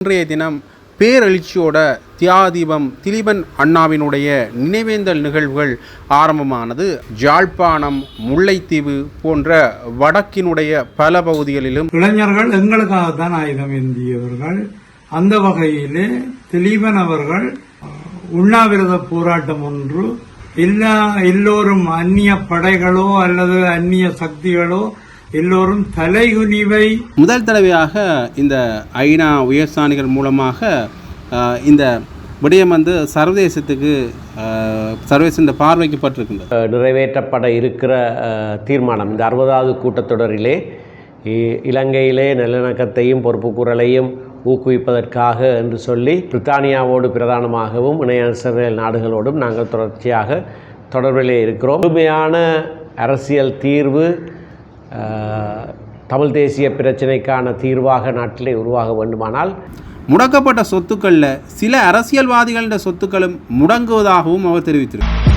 இன்றைய தினம் பேரெழுச்சியோட தியாதீபம் திலீபன் அண்ணாவினுடைய நினைவேந்தல் நிகழ்வுகள் ஆரம்பமானது ஜாழ்ப்பாணம் முல்லைத்தீவு போன்ற வடக்கினுடைய பல பகுதிகளிலும் இளைஞர்கள் எங்களுக்காக தான் ஆயுதம் ஏந்தியவர்கள். அந்த வகையிலே திலீபன் அவர்கள் உண்ணாவிரத போராட்டம் ஒன்று எல்லா எல்லோரும் அந்நிய படைகளோ அல்லது அந்நிய சக்திகளோ எல்லோரும் தலைகுனிவை. முதல் தடவையாக இந்த ஐநா உயர்ஸ்தானிகள் மூலமாக இந்த விடயம் வந்து சர்வதேசத்துக்கு சர்வதேச பார்வைக்கப்பட்டிருக்கின்றது. அஹ் நிறைவேற்றப்பட இருக்கிற தீர்மானம். இந்த அறுபதாவது கூட்டத்தொடரிலே இ- இலங்கையிலே நல்லிணக்கத்தையும் பொறுப்புக்கூறலையும் ஊக்குவிப்பதற்காக என்று சொல்லி பிரித்தானியாவோடு பிரதானமாகவும் இணையரசர்கள் நாடுகளோடும் நாங்கள் தொடர்ச்சியாக தொடர்பிலே இருக்கிறோம். முழுமையான அரசியல் தீர்வு தமிழ் தேசிய பிரச்சினைக்கான தீர்வாக நாட்டிலே உருவாக வேண்டுமானால் முடக்கப்பட்ட சொத்துக்களில் சில அரசியல்வாதிகளின் சொத்துக்களும் முடங்குவதாகவும் அவர் தெரிவித்திருக்கிறார்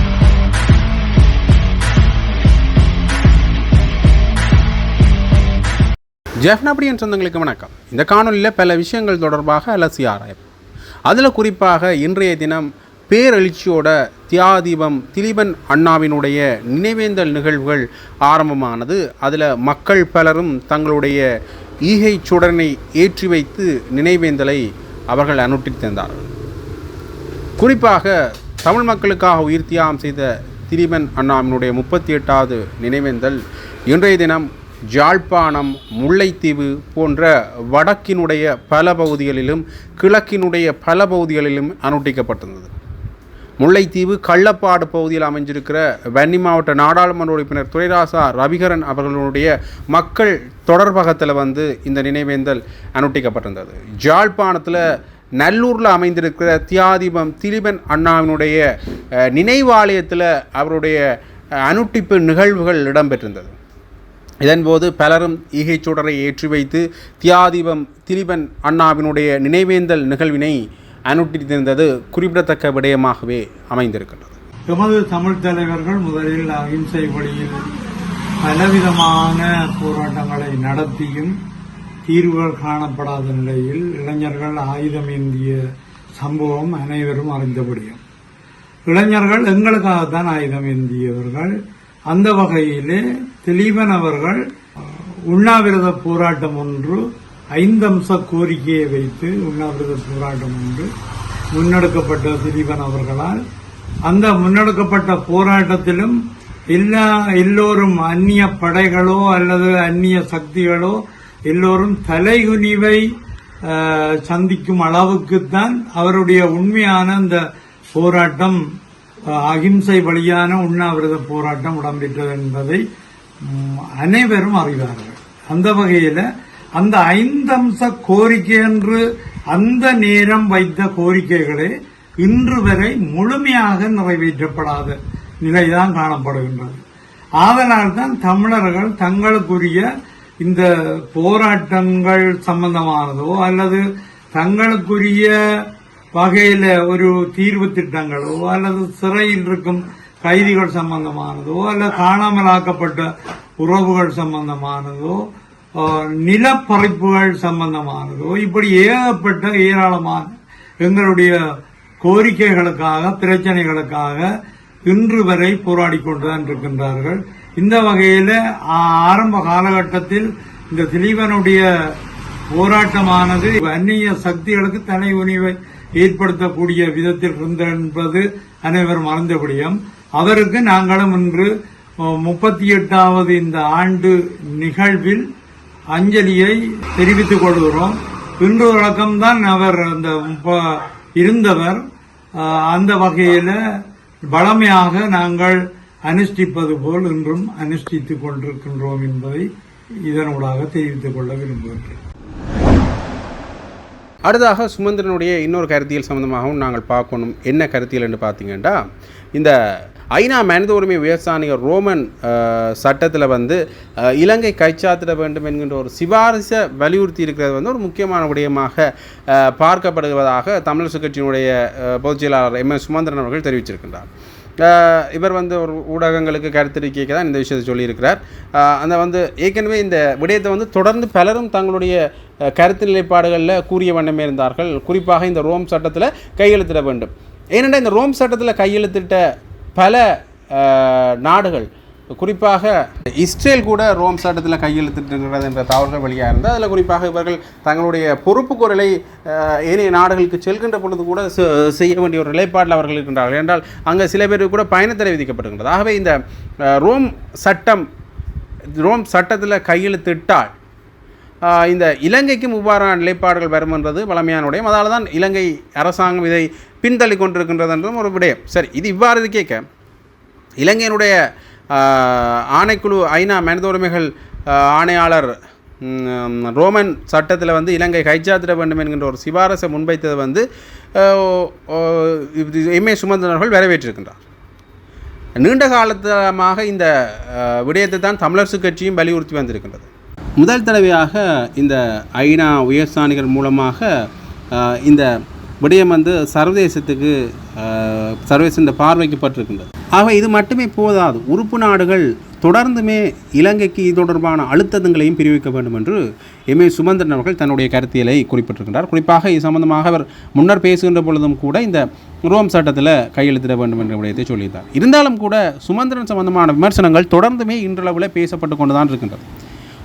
ஜெஃப்னபடியன் சொந்தங்களுக்கு வணக்கம். இந்த காணொலியில் பல விஷயங்கள் தொடர்பாக அலசி ஆராயும் அதில் குறிப்பாக இன்றைய தினம் பேரெழுச்சியோட தியாதீபம் திலீபன் அண்ணாவினுடைய நினைவேந்தல் நிகழ்வுகள் ஆரம்பமானது. அதில் மக்கள் பலரும் தங்களுடைய ஈகை சுடனை ஏற்றி வைத்து நினைவேந்தலை அவர்கள் அனுட்டித்திருந்தார்கள் குறிப்பாக தமிழ் மக்களுக்காக உயிர் தியாகம் செய்த திலீபன் அண்ணாவினுடைய முப்பத்தி எட்டாவது நினைவேந்தல் இன்றைய தினம் ஜாழ்ப்பாணம் முல்லைத்தீவு போன்ற வடக்கினுடைய பல பகுதிகளிலும் கிழக்கினுடைய பல பகுதிகளிலும் அனுட்டிக்கப்பட்டிருந்தது. முல்லைத்தீவு கள்ளப்பாடு பகுதியில் அமைஞ்சிருக்கிற வன்னி மாவட்ட நாடாளுமன்ற உறுப்பினர் துரைராசா ரவிகரன் அவர்களுடைய மக்கள் தொடர்பகத்தில் வந்து இந்த நினைவேந்தல் அனுட்டிக்கப்பட்டிருந்தது. ஜாழ்ப்பாணத்தில் நல்லூரில் அமைந்திருக்கிற தியாதிபம் திலீபன் அண்ணாவினுடைய நினைவாலயத்தில் அவருடைய அனுட்டிப்பு நிகழ்வுகள் இடம்பெற்றிருந்தது. இதன்போது பலரும் ஈகைச்சுடரை ஏற்றி வைத்து தியாதிபம் திலீபன் அண்ணாவினுடைய நினைவேந்தல் நிகழ்வினை அனுட்டித்திருந்தது குறிப்பிடத்தக்க விடயமாகவே அமைந்திருக்கின்றது. எமது தமிழ் தலைவர்கள் முதலில் அகிம்சை வழியில் பலவிதமான போராட்டங்களை நடத்தியும் தீர்வுகள் காணப்படாத நிலையில் இளைஞர்கள் ஆயுதம் ஏந்திய சம்பவம் அனைவரும் அறிந்தபடியும். இளைஞர்கள் எங்களுக்காகத்தான் ஆயுதம் ஏந்தியவர்கள் அந்த வகையிலே திலீபன் அவர்கள் உண்ணாவிரத போராட்டம் ஒன்று ஐந்தம்ச கோரிக்கையை வைத்து உண்ணாவிரத போராட்டம் ஒன்று முன்னெடுக்கப்பட்ட திலீபன் அவர்களால். அந்த முன்னெடுக்கப்பட்ட போராட்டத்திலும் எல்லா எல்லோரும் அந்நிய படைகளோ அல்லது அந்நிய சக்திகளோ எல்லோரும் தலைகுனிவை சந்திக்கும் அளவுக்குத்தான் அவருடைய உண்மையான அந்த போராட்டம் அகிம்சை வழியான உண்ணாவிரத போராட்டம் இடம்பெற்றது என்பதை அனைவரும் அறிவார்கள். அந்த வகையில் அந்த ஐந்தம்ச கோரிக்கை என்று அந்த நேரம் வைத்த கோரிக்கைகளே இன்று வரை முழுமையாக நிறைவேற்றப்படாத நிலைதான் காணப்படுகின்றது. ஆதலால் தான் தமிழர்கள் தங்களுக்குரிய இந்த போராட்டங்கள் சம்பந்தமானதோ அல்லது தங்களுக்குரிய வகையில ஒரு தீர்வு திட்டங்களோ அல்லது சிறையில் இருக்கும் கைதிகள் சம்பந்தமானதோ அல்லது காணாமலாக்கப்பட்ட உறவுகள் சம்பந்தமானதோ நிலப்பறிப்புகள் சம்பந்தமானதோ இப்படி ஏகப்பட்ட ஏராளமான எங்களுடைய கோரிக்கைகளுக்காக பிரச்சனைகளுக்காக இன்று வரை போராடி கொண்டுதான் இருக்கின்றார்கள் இந்த வகையில் ஆரம்ப காலகட்டத்தில் இந்த திலீபனுடைய போராட்டமானது அந்நிய சக்திகளுக்கு தலை உணிவை ஏற்படுத்தக்கூடிய விதத்தில் இருந்தது என்பது அனைவரும் மறந்தபடியும் அவருக்கு நாங்களும் இன்று முப்பத்தி எட்டாவது இந்த ஆண்டு நிகழ்வில் அஞ்சலியை தெரிவித்துக் கொள்கிறோம். இன்றொரு வழக்கம்தான் அவர் அந்த இருந்தவர். அந்த வகையில பழமையாக நாங்கள் அனுஷ்டிப்பது போல் இன்றும் அனுஷ்டித்துக் கொண்டிருக்கின்றோம் என்பதை இதனூடாக தெரிவித்துக் கொள்ள விரும்புகின்றேன் அடுத்ததாக சுமந்திரனுடைய இன்னொரு கருத்தியல் சம்பந்தமாகவும் நாங்கள் பார்க்கணும். என்ன கருத்தியல் என்று பார்த்தீங்கன்னா இந்த ஐநா மனித உரிமை உயர்ஸ்தானிகர் ரோமன் சட்டத்தில் வந்து இலங்கை கைச்சாத்திட வேண்டும் என்கின்ற ஒரு சிபாரிசை வலியுறுத்தி இருக்கிறது வந்து ஒரு முக்கியமான விடயமாக பார்க்கப்படுவதாக தமிழரசு கட்சியினுடைய பொதுச் செயலாளர் எம். எஸ். சுமந்திரன் அவர்கள் தெரிவிச்சிருக்கின்றார். இவர் வந்து ஒரு ஊடகங்களுக்கு கருத்தறிக்கைக்கு தான் இந்த விஷயத்தை சொல்லியிருக்கிறார். அந்த வந்து ஏற்கனவே இந்த விடயத்தை வந்து தொடர்ந்து பலரும் தங்களுடைய கருத்து நிலைப்பாடுகளில் கூறிய வண்ணமே இருந்தார்கள். குறிப்பாக இந்த ரோம் சட்டத்தில் கையெழுத்திட வேண்டும். ஏனென்றால் இந்த ரோம் சட்டத்தில் கையெழுத்திட்ட பல நாடுகள் குறிப்பாக இஸ்ரேல் கூட ரோம் சட்டத்தில் கையெழுத்திட்டிருக்கிறது என்ற தவறுகள் வெளியாக இருந்தால் அதில் குறிப்பாக இவர்கள் தங்களுடைய பொறுப்பு குரலை ஏனைய நாடுகளுக்கு செல்கின்ற பொழுது கூட செய்ய வேண்டிய ஒரு நிலைப்பாட்டில் அவர்கள் இருக்கின்றார்கள். என்றால் அங்கே சில பேருக்கு கூட பயணத்தடை விதிக்கப்படுகின்றது. ஆகவே இந்த ரோம் சட்டம் ரோம் சட்டத்தில் கையெழுத்திட்டால் இந்த இலங்கைக்கும் இவ்வாறான நிலைப்பாடுகள் வரும் என்பது வளமையான உடையம். அதால் தான் இலங்கை அரசாங்கம் இதை பின்தள்ளி கொண்டிருக்கின்றதுன்றதும் ஒரு விடயம். சரி இது இவ்வாறு கேட்க இலங்கையினுடைய ஆணைக்குழு ஐநா மனித உரிமைகள் ஆணையாளர் ரோமன் சட்டத்தில் வந்து இலங்கை கைச்சாத்திட வேண்டும் என்கின்ற ஒரு சிபாரசை முன்வைத்தது வந்து எம்ஏ அவர்கள் வரவேற்றிருக்கின்றார். நீண்ட காலத்தமாக இந்த விடயத்தை தான் தமிழரசு கட்சியும் வலியுறுத்தி வந்திருக்கின்றது. முதல் தடவையாக இந்த ஐநா உயர்சானிகள் மூலமாக இந்த விடயம் வந்து சர்வதேசத்துக்கு சர்வதேச இந்த பார்வைக்கப்பட்டிருக்கின்றது. ஆக இது மட்டுமே போதாது. உறுப்பு நாடுகள் தொடர்ந்துமே இலங்கைக்கு இது தொடர்பான அழுத்தங்களையும் பிரிவிக்க வேண்டும் என்று எம். ஏ. சுமந்திரன் அவர்கள் தன்னுடைய கருத்தியலை குறிப்பிட்டிருக்கிறார் குறிப்பாக இது சம்பந்தமாக அவர் முன்னர் பேசுகின்ற பொழுதும் கூட இந்த ரோம் சட்டத்தில் கையெழுத்திட வேண்டும் என்ற விடயத்தை சொல்லியிருந்தார். இருந்தாலும் கூட சுமந்திரன் சம்பந்தமான விமர்சனங்கள் தொடர்ந்துமே இன்றளவில் பேசப்பட்டு கொண்டுதான் இருக்கின்றது.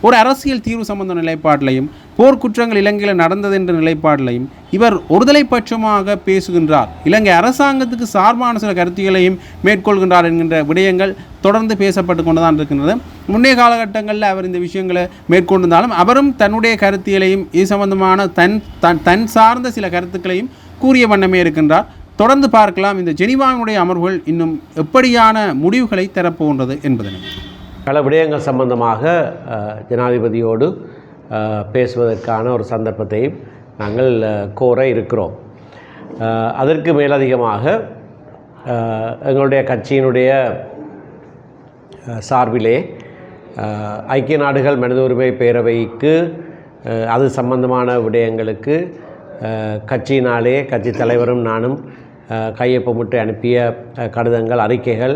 ஒரு அரசியல் தீர்வு சம்பந்த நிலைப்பாட்டிலையும் போர்க்குற்றங்கள் இலங்கையில் நடந்தது என்ற நிலைப்பாட்டிலையும் இவர் ஒருதலை பட்சமாக பேசுகின்றார். இலங்கை அரசாங்கத்துக்கு சார்பான சில கருத்துக்களையும் மேற்கொள்கின்றார் என்கின்ற விடயங்கள் தொடர்ந்து பேசப்பட்டு கொண்டுதான் இருக்கின்றது. முன்னைய காலகட்டங்களில் அவர் இந்த விஷயங்களை மேற்கொண்டிருந்தாலும் அவரும் தன்னுடைய கருத்தியலையும் இது சம்பந்தமான தன் தன் தன் சார்ந்த சில கருத்துக்களையும் கூறிய வண்ணமே இருக்கின்றார். தொடர்ந்து பார்க்கலாம் இந்த ஜெனிவாவினுடைய அமர்வுகள் இன்னும் எப்படியான முடிவுகளை தரப்போன்றது என்பதனை. பல விடயங்கள் சம்பந்தமாக ஜனாதிபதியோடு பேசுவதற்கான ஒரு சந்தர்ப்பத்தையும் நாங்கள் கோர இருக்கிறோம். அதற்கு மேலதிகமாக எங்களுடைய கட்சியினுடைய சார்பிலே ஐக்கிய நாடுகள் மனித உரிமை பேரவைக்கு அது சம்பந்தமான விடயங்களுக்கு கட்சியினாலே கட்சி தலைவரும் நானும் கையொப்பமிட்டு அனுப்பிய கடிதங்கள் அறிக்கைகள்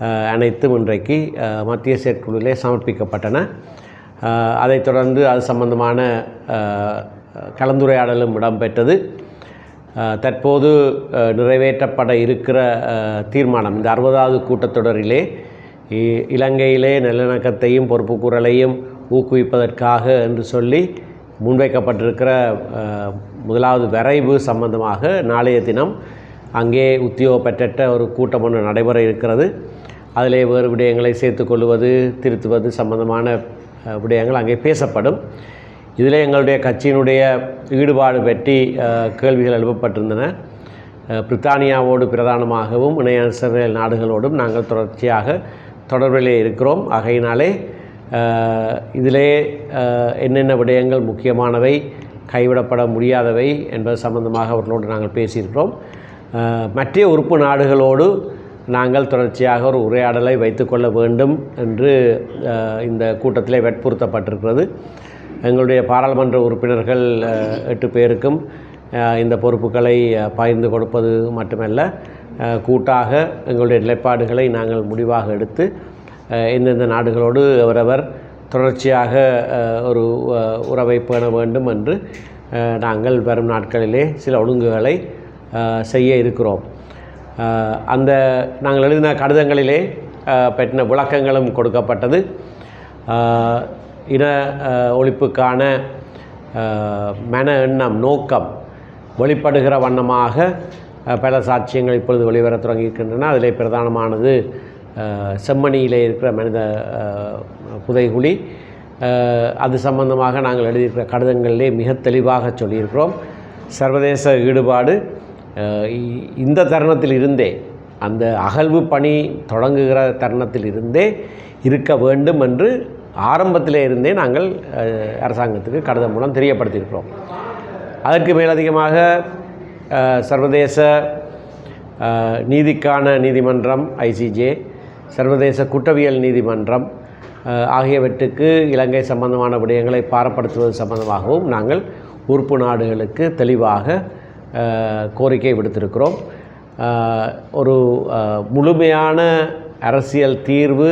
அனைத்தும் இன்றைக்கு மத்திய செயற்குழுவிலே சமர்ப்பிக்கப்பட்டன. அதைத் தொடர்ந்து அது சம்பந்தமான கலந்துரையாடலும் இடம்பெற்றது. தற்போது நிறைவேற்றப்பட இருக்கிற தீர்மானம் இந்த அறுபதாவது கூட்டத்தொடரிலே இ- இலங்கையிலே நல்லிணக்கத்தையும் பொறுப்புக்கூறலையும் ஊக்குவிப்பதற்காக என்று சொல்லி முன்வைக்கப்பட்டிருக்கிற முதலாவது வரைவு சம்பந்தமாக நாளைய தினம் அங்கே உத்தியோகப்பற்ற ஒரு கூட்டம் ஒன்று நடைபெற இருக்கிறது. அதிலே வேறு விடயங்களை சேர்த்துக்கொள்வது திருத்துவது சம்பந்தமான விடயங்கள் அங்கே பேசப்படும். இதில் எங்களுடைய கட்சியினுடைய ஈடுபாடு பற்றி கேள்விகள் எழுப்பப்பட்டிருந்தன. பிரித்தானியாவோடு பிரதானமாகவும் இணையரசர்கள் நாடுகளோடும் நாங்கள் தொடர்ச்சியாக தொடர்பிலே இருக்கிறோம். ஆகையினாலே இதிலே என்னென்ன விடயங்கள் முக்கியமானவை கைவிடப்பட முடியாதவை என்பது சம்பந்தமாக அவர்களோடு நாங்கள் பேசியிருக்கிறோம். மற்ற உறுப்பு நாடுகளோடு நாங்கள் தொடர்ச்சியாக ஒரு உரையாடலை வைத்துக்கொள்ள வேண்டும் என்று இந்த கூட்டத்திலே வற்புறுத்தப்பட்டிருக்கிறது. எங்களுடைய பாராளுமன்ற உறுப்பினர்கள் எட்டு பேருக்கும் இந்த பொறுப்புகளை பகிர்ந்து கொடுப்பது மட்டுமல்ல கூட்டாக எங்களுடைய நிலைப்பாடுகளை நாங்கள் முடிவாக எடுத்து அஹ், எந்தெந்த நாடுகளோடு அவரவர் தொடர்ச்சியாக ஒரு உறவை பேண வேண்டும் என்று நாங்கள் வரும் நாட்களிலே சில ஒழுங்குகளை செய்ய இருக்கிறோம். அந்த நாங்கள் எழுதின கடிதங்களிலே பெற்ற பெற்றின விளக்கங்களும் கொடுக்கப்பட்டது. இன ஒழிப்புக்கான மன எண்ணம் நோக்கம் வெளிப்படுகிற வண்ணமாக பல சாட்சியங்கள் இப்பொழுது வெளிவர தொடங்கியிருக்கின்றன. அதிலே பிரதானமானது செம்மணியிலே இருக்கிற மனித புதைகுழி. அது சம்பந்தமாக நாங்கள் எழுதியிருக்கிற கடிதங்களிலே மிக தெளிவாக சொல்லியிருக்கிறோம். சர்வதேச ஈடுபாடு இந்த தருணத்தில் இருந்தே அந்த அகழ்வு பணி தொடங்குகிற தருணத்தில் இருந்தே இருக்க வேண்டும் என்று ஆரம்பத்திலே இருந்தே நாங்கள் அரசாங்கத்துக்கு கடிதம் மூலம் தெரியப்படுத்தியிருக்கிறோம். அதற்கு மேலதிகமாக சர்வதேச நீதிக்கான நீதிமன்றம் ஐசிஜே சர்வதேச குற்றவியல் நீதிமன்றம் ஆகியவற்றுக்கு இலங்கை சம்பந்தமான விடயங்களை பாரப்படுத்துவது சம்பந்தமாகவும் நாங்கள் உறுப்பு நாடுகளுக்கு தெளிவாக கோரிக்கை விடுத்திருக்கிறோம். ஒரு முழுமையான அரசியல் தீர்வு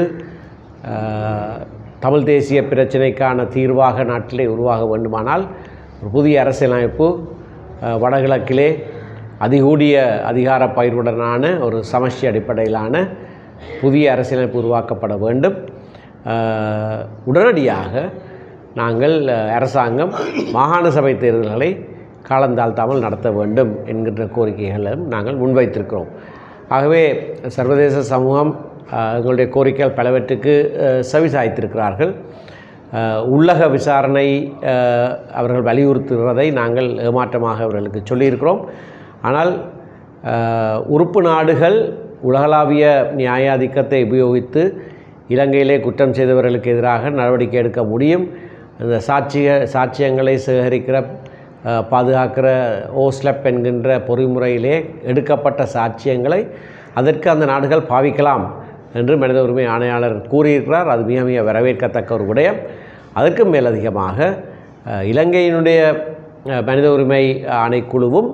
தமிழ் தேசிய பிரச்சினைக்கான தீர்வாக நாட்டிலே உருவாக வேண்டுமானால் ஒரு புதிய அரசியலமைப்பு வடகிழக்கிலே அதிகூடிய அதிகார பயிர்வுடனான ஒரு சமஷ்டி அடிப்படையிலான புதிய அரசியலமைப்பு உருவாக்கப்பட வேண்டும். உடனடியாக நாங்கள் அரசாங்கம் மாகாண சபை தேர்தல்களை காலந்தாழ்த்தாமல் நடத்த வேண்டும் என்கின்ற கோரிக்கைகளும் நாங்கள் முன்வைத்திருக்கிறோம். ஆகவே சர்வதேச சமூகம் எங்களுடைய கோரிக்கைகள் பலவற்றுக்கு சவிசாய்த்திருக்கிறார்கள். உள்ளக விசாரணை அவர்கள் வலியுறுத்துகிறதை நாங்கள் ஏமாற்றமாக அவர்களுக்கு சொல்லியிருக்கிறோம். ஆனால் உறுப்பு நாடுகள் உலகளாவிய நியாயாதிக்கத்தை உபயோகித்து இலங்கையிலே குற்றம் செய்தவர்களுக்கு எதிராக நடவடிக்கை எடுக்க முடியும். அந்த சாட்சிய சாட்சியங்களை சேகரிக்கிற பாதுகாக்கிற ஓஸ்லப் என்கின்ற பொறிமுறையிலே எடுக்கப்பட்ட சாட்சியங்களை அதற்கு அந்த நாடுகள் பாவிக்கலாம் என்று மனித உரிமை ஆணையாளர் கூறியிருக்கிறார். அது மிக மிக வரவேற்கத்தக்க ஒரு விடயம். அதற்கும் மேலதிகமாக இலங்கையினுடைய மனித உரிமை ஆணைக்குழுவும்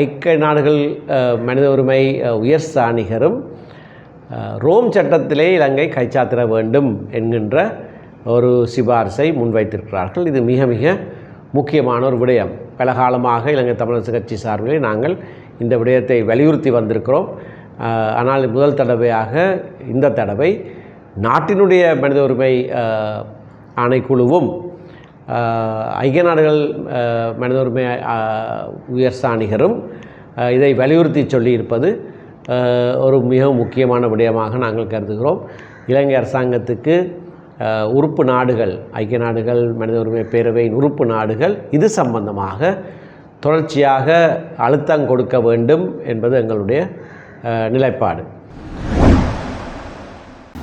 ஐக்கிய நாடுகள் மனித உரிமை உயர் சாணிகரும் ரோம் சட்டத்திலே இலங்கை கைச்சாத்திட வேண்டும் என்கின்ற ஒரு சிபாரிசை முன்வைத்திருக்கிறார்கள். இது மிக மிக முக்கியமான ஒரு விடயம். பல காலமாக இலங்கை தமிழரசு கட்சி சார்பிலே நாங்கள் இந்த விடயத்தை வலியுறுத்தி வந்திருக்கிறோம். ஆனால் முதல் தடவையாக இந்த தடவை நாட்டினுடைய மனித உரிமை ஆணைக்குழுவும் ஐக்கிய நாடுகள் மனித உரிமை உயர் சாணிகரும் இதை வலியுறுத்தி சொல்லியிருப்பது ஒரு மிக முக்கியமான விடயமாக நாங்கள் கருதுகிறோம். இலங்கை அரசாங்கத்துக்கு உறுப்பு நாடுகள் ஐக்கிய நாடுகள் மனித உரிமை பேரவையின் உறுப்பு நாடுகள் இது சம்பந்தமாக தொடர்ச்சியாக அழுத்தம் கொடுக்க வேண்டும் என்பது எங்களுடைய நிலைப்பாடு.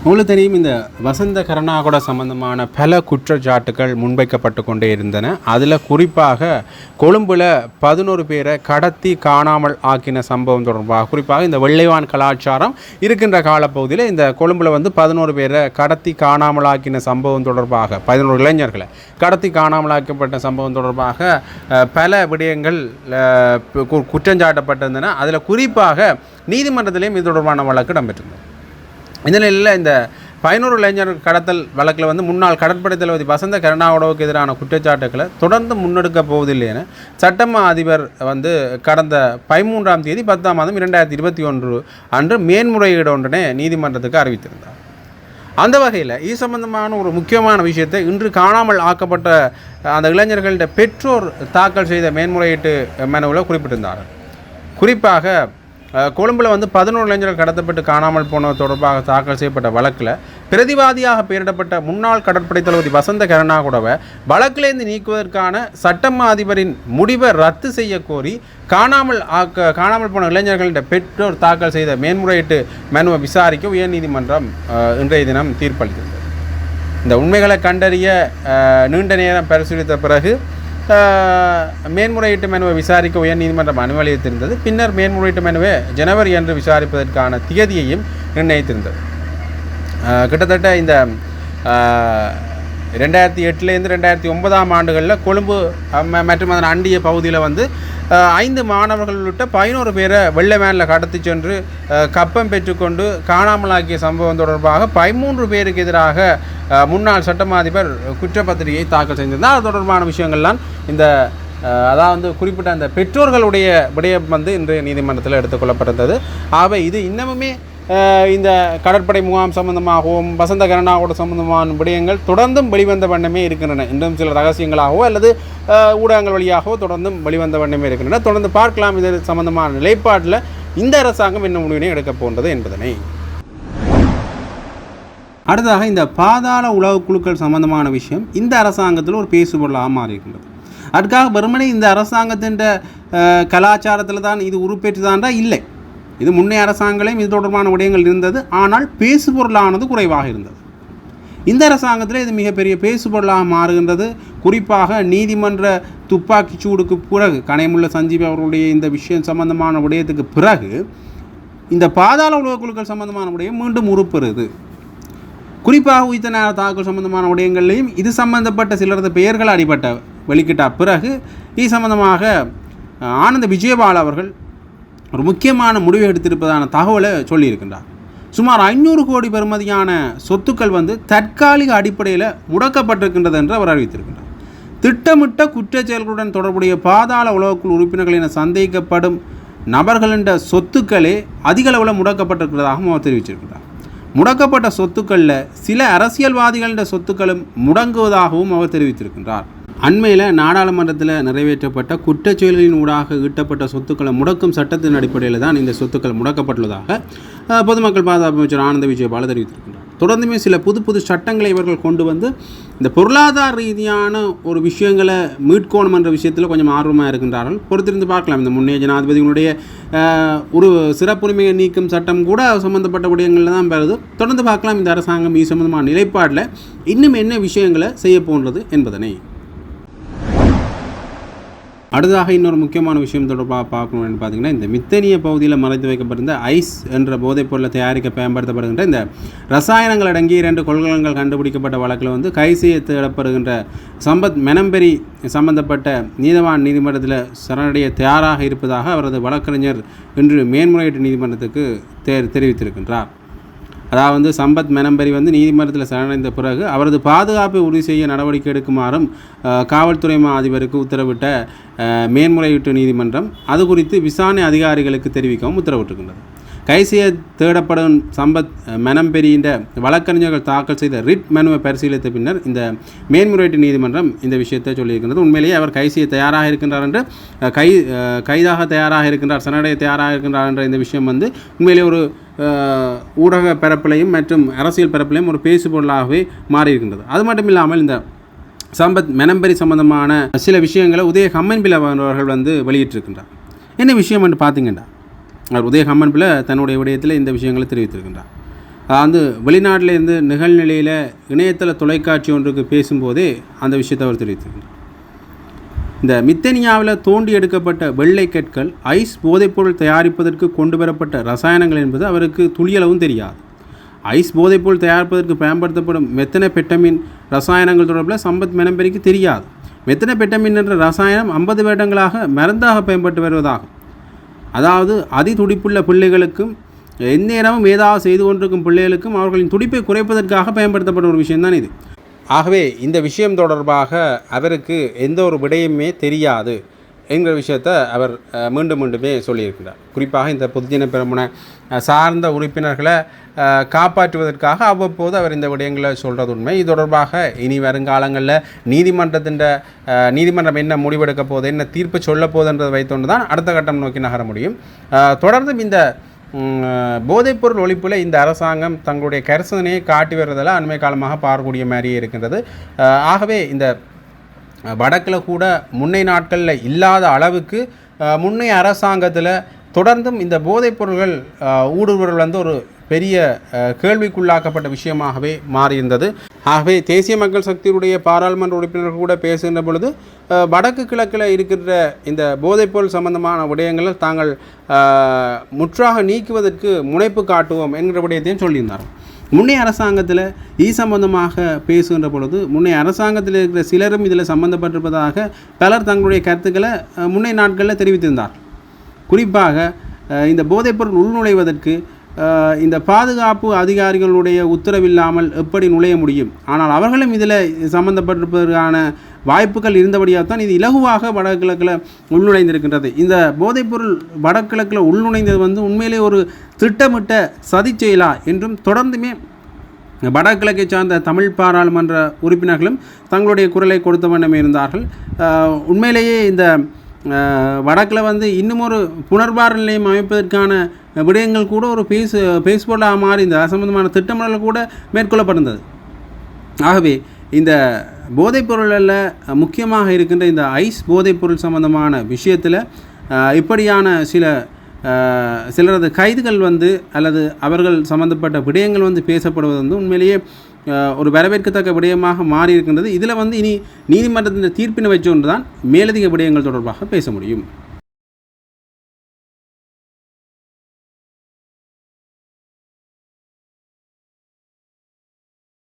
உங்களுக்கு தெரியும் இந்த வசந்த கருணாகுட சம்பந்தமான பல குற்றச்சாட்டுகள் முன்வைக்கப்பட்டு கொண்டே இருந்தன. அதில் குறிப்பாக கொழும்புல பதினோரு பேரை கடத்தி காணாமல் ஆக்கின சம்பவம் தொடர்பாக குறிப்பாக இந்த வெள்ளைவான் கலாச்சாரம் இருக்கின்ற காலப்பகுதியில் இந்த கொழும்புல வந்து பதினோரு பேரை கடத்தி காணாமல் ஆக்கின சம்பவம் தொடர்பாக பதினோரு இளைஞர்களை கடத்தி காணாமல் ஆக்கப்பட்ட சம்பவம் தொடர்பாக பல விடயங்கள் கு- குற்றஞ்சாட்டப்பட்டிருந்தன. அதில் குறிப்பாக நீதிமன்றத்திலேயும் இது தொடர்பான வழக்கு இடம்பெற்றிருந்தது. இந்த நிலையில் இந்த பதினோரு இளைஞர் கடத்தல் வழக்கில் வந்து முன்னாள் கடற்படை தளபதி வசந்த கருணாவுடவுக்கு எதிரான குற்றச்சாட்டுகளை தொடர்ந்து முன்னெடுக்க போவதில்லை என சட்டமா அதிபர் வந்து கடந்த பதிமூன்றாம் தேதி பத்தாம் மாதம் இரண்டாயிரத்தி இருபத்தி ஒன்று அன்று மேன்முறையீடு ஒன்றினை நீதிமன்றத்துக்கு அறிவித்திருந்தார். அந்த வகையில் இது சம்பந்தமான ஒரு முக்கியமான விஷயத்தை இன்று காணாமல் ஆக்கப்பட்ட அந்த இளைஞர்கள்ட பெற்றோர் தாக்கல் செய்த மேன்முறையீட்டு மனுவில் குறிப்பிட்டிருந்தார்கள். குறிப்பாக கொழும்பில் வந்து பதினோரு இளைஞர்கள் கடத்தப்பட்டு காணாமல் போனது தொடர்பாக தாக்கல் செய்யப்பட்ட வழக்கில் பிரதிவாதியாக பெயரிடப்பட்ட முன்னாள் கடற்படை தளபதி வசந்த கருணாகுடவை வழக்கிலேருந்து நீக்குவதற்கான சட்டமா அதிபரின் முடிவை ரத்து செய்ய கோரி காணாமல் ஆக்க காணாமல் போன இளைஞர்களிட பெற்றோர் தாக்கல் செய்த மேன்முறையீட்டு மனுவை விசாரிக்க உயர்நீதிமன்றம் இன்றைய தினம் தீர்ப்பளித்தது இந்த உண்மைகளை கண்டறிய நீண்ட நேரம் பரிசீலித்த பிறகு மேன்முறையீட்டு மனுவை விசாரிக்க உயர்நீதிமன்றம் அனுமதித்திருந்தது. பின்னர் மேன்முறையீட்டு மனுவை ஜனவரி அன்று விசாரிப்பதற்கான திகதியையும் நிர்ணயித்திருந்தது. கிட்டத்தட்ட இந்த ரெண்டாயிரத்தி எட்டுலேருந்து ரெண்டாயிரத்தி ஒன்பதாம் ஆண்டுகளில் கொழும்பு மற்றும் அதன் அண்டிய பகுதியில் வந்து ஐந்து மாணவர்கள் உள்ளிட்ட பதினோரு பேரை வெள்ளை வேனில் கடத்தி சென்று கப்பம் பெற்றுக்கொண்டு காணாமலாக்கிய சம்பவம் தொடர்பாக பதிமூன்று பேருக்கு எதிராக முன்னாள் சட்டமாதிபர் குற்றப்பத்திரிகையை தாக்கல் செஞ்சிருந்தார். அது தொடர்பான விஷயங்கள்லாம் இந்த அதாவது குறிப்பிட்ட அந்த பெற்றோர்களுடைய விடயம் வந்து இன்றைய நீதிமன்றத்தில் எடுத்துக்கொள்ளப்பட்டிருந்தது ஆகவே இது இன்னமுமே இந்த கடற்படை முகாம் சம்பந்தமாகவும் வசந்த கருணாவோட சம்பந்தமான விடயங்கள் தொடர்ந்தும் வெளிவந்த வண்ணமே இருக்கின்றன. இன்னும் சில ரகசியங்களாகவோ அல்லது ஊடகங்கள் வழியாகவோ தொடர்ந்தும் வெளிவந்த வண்ணமே இருக்கின்றன. தொடர்ந்து பார்க்கலாம். இது சம்பந்தமான நிலைப்பாட்டில் இந்த அரசாங்கம் என்ன முடிவினை எடுக்கப் போன்றது என்பதனை. அடுத்ததாக இந்த பாதாள உளவு குழுக்கள் சம்பந்தமான விஷயம். இந்த அரசாங்கத்தில் ஒரு பேசுபொருளாக மாறியிருக்கின்றது. அதுக்காக வெறுமனே இந்த அரசாங்கத்தின் கலாச்சாரத்தில் தான் இது உருப்பெற்றுதான்றா? இல்லை. இது முன்னே அரசாங்கங்களையும் இது தொடர்பான விடயங்கள் இருந்தது. ஆனால் பேசுபொருளானது குறைவாக இருந்தது. இந்த அரசாங்கத்தில் இது மிகப்பெரிய பேசுபொருளாக மாறுகின்றது. குறிப்பாக நீதிமன்ற துப்பாக்கி சூடுக்கு பிறகு கனைமுள்ள சஞ்சீவ் அவர்களுடைய இந்த விஷயம் சம்பந்தமான விடயத்துக்கு பிறகு இந்த பாதாள உலக குழுக்கள் சம்பந்தமான விடயம் மீண்டும் உருப்பெறுது. குறிப்பாக உயிர்த்த நேர தாக்குதல் சம்பந்தமான விடயங்கள்லையும் இது சம்பந்தப்பட்ட சிலரது பெயர்கள் அடிபட்ட வெளிக்கிட்ட பிறகு இது சம்பந்தமாக ஆனந்த விஜயபால் அவர்கள் ஒரு முக்கியமான முடிவு எடுத்திருப்பதான தகவலை சொல்லியிருக்கின்றார். சுமார் ஐநூறு கோடி பெறுமதியான சொத்துக்கள் வந்து தற்காலிக அடிப்படையில் முடக்கப்பட்டிருக்கின்றது என்று அவர் அறிவித்திருக்கின்றார். திட்டமிட்ட குற்றச் செயல்களுடன் தொடர்புடைய பாதாள உலகக்குழு உறுப்பினர்கள் என சந்தேகிக்கப்படும் நபர்களின் சொத்துக்களே அதிக அளவில் முடக்கப்பட்டிருக்கிறதாகவும் அவர் தெரிவிச்சிருக்கிறார் முடக்கப்பட்ட சொத்துக்களில் சில அரசியல்வாதிகளின் சொத்துக்களும் முடங்குவதாகவும் அவர் தெரிவித்திருக்கின்றார். அண்மையில் நாடாளுமன்றத்தில் நிறைவேற்றப்பட்ட குற்றச்செயல்களின் ஊடாக ஈட்டப்பட்ட சொத்துக்களை முடக்கும் சட்டத்தின் அடிப்படையில் தான் இந்த சொத்துக்கள் முடக்கப்பட்டுள்ளதாக பொதுமக்கள் பாதுகாப்பு அமைச்சர் ஆனந்த விஜயபால தெரிவித்திருக்கின்றார். தொடர்ந்துமே சில புது புது சட்டங்களை இவர்கள் கொண்டு வந்து இந்த பொருளாதார ரீதியான ஒரு விஷயங்களை மீட்கணும் என்ற விஷயத்தில் கொஞ்சம் ஆர்வமாக இருக்கின்றார்கள். பொறுத்திருந்து பார்க்கலாம். இந்த முன்னைய ஜனாதிபதிகளுடைய ஒரு சிறப்புரிமையை நீக்கும் சட்டம் கூட சம்மந்தப்பட்ட விடயங்களில் தான் பெறுது தொடர்ந்து பார்க்கலாம். இந்த அரசாங்கம் இது சம்மந்தமான நிலைப்பாட்டில் இன்னும் என்ன விஷயங்களை செய்ய போன்றது என்பதனை. அடுத்ததாக இன்னொரு முக்கியமான விஷயம் தொடர்பாக பார்க்கணும்னு பார்த்தீங்கன்னா இந்த மித்தனிய பகுதியில் மறைத்து வைக்கப்பட்டிருந்த ஐஸ் என்ற போதைப் பொருளை தயாரிக்க பயன்படுத்தப்படுகின்ற இந்த ரசாயனங்கள் அடங்கிய இரண்டு கொள்கலன்கள் கண்டுபிடிக்கப்பட்ட வழக்கில் வந்து கைது தேடப்படுகின்ற சம்பத் மெனம்பெரி சம்பந்தப்பட்ட நீதவான் நீதிமன்றத்தில் சரணடைய தயாராக இருப்பதாக அவரது வழக்கறிஞர் இன்று மேன்முறையீட்டு நீதிமன்றத்துக்கு தெரிவித்திருக்கின்றார். அதாவது சம்பத் மெனம்பரி வந்து நீதிமன்றத்தில் சரணடைந்த பிறகு அவரது பாதுகாப்பை உறுதி செய்ய நடவடிக்கை எடுக்குமாறும் காவல்துறை மா அதிபருக்கு உத்தரவிட்ட மேன்முறையீட்டு நீதிமன்றம் அது குறித்து விசாரணை அதிகாரிகளுக்கு தெரிவிக்கவும் உத்தரவிட்டிருக்கின்றது. கைசிய தேடப்படும் சம்பத் மெனம்பெரியின் வழக்கறிஞர்கள் தாக்கல் செய்த ரிட் மனுவை பரிசீலித்த பின்னர் இந்த மேன்முறையீட்டு நீதிமன்றம் இந்த விஷயத்தை சொல்லியிருக்கின்றது. உண்மையிலேயே அவர் கைசிய தயாராக இருக்கின்றார் என்று கை கைதாக தயாராக இருக்கின்றார் சரணடைய தயாராக இருக்கின்றார் என்ற இந்த விஷயம் வந்து உண்மையிலேயே ஒரு ஊடக பரப்பிலையும் மற்றும் அரசியல் பரப்பிலையும் ஒரு பேசுபொருளாகவே மாறியிருக்கின்றது. அது மட்டும் இல்லாமல் இந்த சம்பத் மெனம்பரி சம்பந்தமான சில விஷயங்களை உதய ஹம்மன்பில் அவர்கள் வந்து வெளியிட்டிருக்கின்றார். என்ன விஷயம் என்று பார்த்தீங்கன்னா அவர் உதய ஹம்மன்பில் தன்னுடைய விடயத்தில் இந்த விஷயங்களை தெரிவித்திருக்கின்றார். அதாவது வந்து வெளிநாட்டிலேருந்து நிகழ்நிலையில் இணையதள தொலைக்காட்சி ஒன்றுக்கு பேசும்போதே அந்த விஷயத்தை அவர் தெரிவித்திருக்கின்றார். இந்த மித்தனியாவில் தோண்டி எடுக்கப்பட்ட வெள்ளை கற்கள் ஐஸ் போதைப்பொருள் தயாரிப்பதற்கு கொண்டு வரப்பட்ட ரசாயனங்கள் என்பது அவருக்கு துளியளவும் தெரியாது. ஐஸ் போதைப்பொருள் தயாரிப்பதற்கு பயன்படுத்தப்படும் மெத்தனபெட்டமின் ரசாயனங்கள் தொடர்பில் சம்பத் மெனம்பெரிக்கு தெரியாது. மெத்தனபெட்டமின் என்ற ரசாயனம் ஐம்பது வருடங்களாக மருந்தாக பயன்பட்டு வருவதாகும். அதாவது அதி துடிப்புள்ள பிள்ளைகளுக்கும் எந்நேரமும் ஏதாவது செய்து கொண்டிருக்கும் பிள்ளைகளுக்கும் அவர்களின் துடிப்பை குறைப்பதற்காக பயன்படுத்தப்பட்ட ஒரு விஷயம்தான் இது. ஆகவே இந்த விஷயம் தொடர்பாக அவருக்கு எந்த ஒரு விடயமே தெரியாது என்கிற விஷயத்தை அவர் மீண்டும் மீண்டுமே சொல்லியிருக்கிறார். குறிப்பாக இந்த பொதுஜன பெருமனை சார்ந்த உறுப்பினர்களை காப்பாற்றுவதற்காக அவ்வப்போது அவர் இந்த விடயங்களை சொல்கிறது உண்மை. இது தொடர்பாக இனி வருங்காலங்களில் நீதிமன்றத்தின் நீதிமன்றம் என்ன முடிவெடுக்க போகுது என்ன தீர்ப்பு சொல்ல போகுதுன்றதை வைத்தோண்டு தான் அடுத்த கட்டம் நோக்கி நகர முடியும். தொடர்ந்தும் இந்த போதைப்பொருள் ஒழிப்பில் இந்த அரசாங்கம் தங்களுடைய கரிசனையை காட்டி வருவதில் அண்மை காலமாக பார்க்கக்கூடிய மாதிரியே இருக்கின்றது. ஆகவே இந்த வடக்கில் கூட முன்னை நாட்களில் இல்லாத அளவுக்கு முன்னைய அரசாங்கத்தில் தொடர்ந்தும் இந்த போதைப்பொருள்கள் ஊடுருவல் வந்து ஒரு பெரிய கேள்விக்குள்ளாக்கப்பட்ட விஷயமாகவே மாறியிருந்தது. ஆகவே தேசிய மக்கள் சக்தியுடைய பாராளுமன்ற உறுப்பினர்கள் கூட பேசுகின்ற பொழுது வடக்கு கிழக்கில் இருக்கின்ற இந்த போதைப்பொருள் சம்பந்தமான விடயங்களை தாங்கள் முற்றாக நீக்குவதற்கு முனைப்பு காட்டுவோம் என்கிற விடயத்தையும் சொல்லியிருந்தார். முன்னைய அரசாங்கத்தில் ஈ சம்பந்தமாக பேசுகின்ற பொழுது முன்னைய அரசாங்கத்தில் இருக்கிற சிலரும் இதில் சம்பந்தப்பட்டிருப்பதாக பலர் தங்களுடைய கருத்துக்களை அஹ், முன்னைய நாட்களில் தெரிவித்திருந்தார். குறிப்பாக இந்த போதைப்பொருள் உள்நுழைவதற்கு இந்த பாதுகாப்பு அதிகாரிகளுடைய உத்தரவில்லாமல் எப்படி நுழைய முடியும்? ஆனால் அவர்களும் இதில் சம்மந்தப்பட்டிருப்பதற்கான வாய்ப்புகள் இருந்தபடியாக தான் இது இலகுவாக வடகிழக்கில் உள்நுழைந்திருக்கின்றது. இந்த போதைப்பொருள் வடகிழக்கில் உள்நுழைந்தது வந்து உண்மையிலே ஒரு திட்டமிட்ட சதி செயலா என்றும் தொடர்ந்துமே வடகிழக்கை சார்ந்த தமிழ் பாராளுமன்ற உறுப்பினர்களும் தங்களுடைய குரலை கொடுத்த வண்ணமே இருந்தார்கள். உண்மையிலேயே இந்த வடக்கில் வந்து இன்னும் ஒரு புனர்வார நிலையம் அமைப்பதற்கான விடயங்கள் கூட ஒரு பேசு பேசுபொருளாக மாறி இந்த சம்பந்தமான திட்டமிடல் கூட மேற்கொள்ளப்பட்டிருந்தது. ஆகவே இந்த போதைப்பொருளில் முக்கியமாக இருக்கின்ற இந்த ஐஸ் போதைப்பொருள் சம்பந்தமான விஷயத்தில் இப்படியான சில சிலரது கைதுகள் வந்து அல்லது அவர்கள் சம்பந்தப்பட்ட விடயங்கள் வந்து பேசப்படுவது வந்து உண்மையிலேயே ஒரு வரவேற்கத்தக்க விடயமாக மாறி இருக்கின்றது. இதில் வந்து இனி நீதிமன்றத்தின் தீர்ப்பினை வச்சு ஒன்று தான் மேலதிக விடயங்கள் தொடர்பாக பேச முடியும்.